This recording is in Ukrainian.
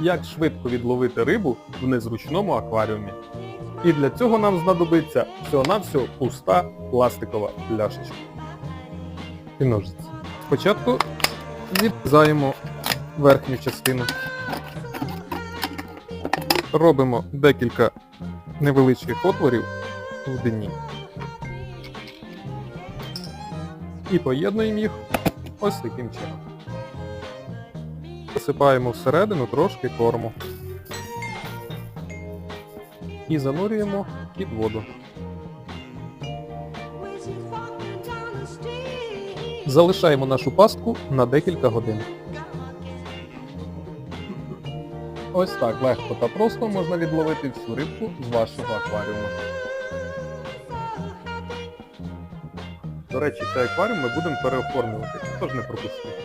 як швидко відловити рибу в незручному акваріумі. І для цього нам знадобиться всього-навсього пуста пластикова пляшечка. І ножиці. Спочатку відрізаємо верхню частину. Робимо декілька невеличких отворів в дні. І поєднуємо їх ось таким чином. Засипаємо всередину трошки корму. І занурюємо під воду. Залишаємо нашу пастку на декілька годин. Ось так легко та просто можна відловити всю рибку з вашого акваріуму. До речі, цей акваріум ми будемо переоформлювати, тож не пропустіть.